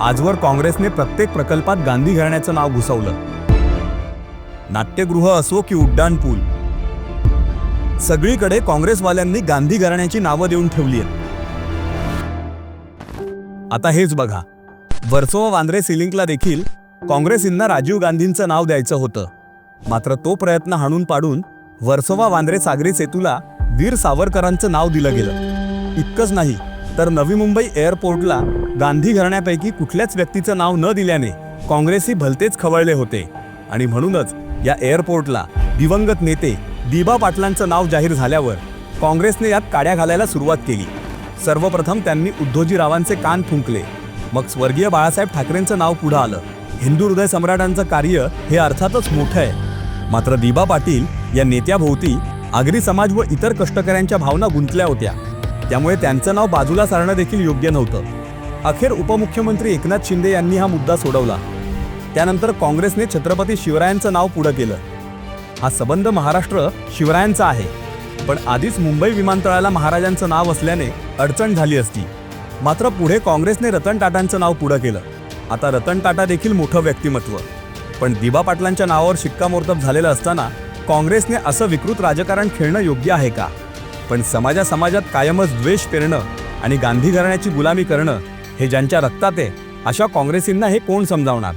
आजवर काँग्रेसने प्रत्येक प्रकल्पात गांधी घराण्याचं नाव घुसवलं. नाट्यगृह असो की उड्डाणपूल सगळीकडे काँग्रेसवाल्यांनी गांधी घराण्याची नावं देऊन ठेवली आहेत. आता हेच बघा. वर्सोवा वांद्रे सिलिंकला देखील काँग्रेसींना राजीव गांधींचं नाव द्यायचं होतं. मात्र तो प्रयत्न हाणून पाडून वर्सोवा वांद्रे सागरी सेतूला वीर सावरकरांचं नाव दिलं गेलं. इतकंच नाही तर नवी मुंबई एअरपोर्टला गांधी घराण्यापैकी कुठल्याच व्यक्तीचं नाव न दिल्याने काँग्रेसी भलतेच खवळले होते. आणि म्हणूनच या एअरपोर्टला दिवंगत नेते दिबा पाटलांचं नाव जाहीर झाल्यावर काँग्रेसने यात काड्या घालायला सुरुवात केली. सर्वप्रथम त्यांनी उद्धोजीरावांचे कान फुंकले. मग स्वर्गीय बाळासाहेब ठाकरेंचं नाव पुढं आलं. हिंदू हृदय सम्राटांचं कार्य हे अर्थातच मोठं आहे. मात्र दिबा पाटील या नेत्याभोवती आगरी समाज व इतर कष्टकऱ्यांच्या भावना गुंतल्या होत्या. त्यामुळे त्यांचं नाव बाजूला सारणं देखील योग्य नव्हतं. अखेर उपमुख्यमंत्री एकनाथ शिंदे यांनी हा मुद्दा सोडवला. त्यानंतर काँग्रेसने छत्रपती शिवरायांचं नाव पुढं केलं. हा संबंध महाराष्ट्र शिवरायांचा आहे. पण आधीच मुंबई विमानतळाला महाराजांचं नाव असल्याने अडचण झाली असती. मात्र पुढे काँग्रेसने रतन टाटांचं नाव पुढं केलं. आता रतन टाटा देखील मोठं व्यक्तिमत्व. पण दिबा पाटलांच्या नावावर शिक्कामोर्तब झालेलं असताना काँग्रेसने असं विकृत राजकारण खेळणं योग्य आहे का? पण समाजा समाजात कायमच द्वेष पेरणं आणि गांधी घराण्याची गुलामी करणं हे ज्यांच्या रक्तात आहे अशा काँग्रेसींना हे कोण समजावणार?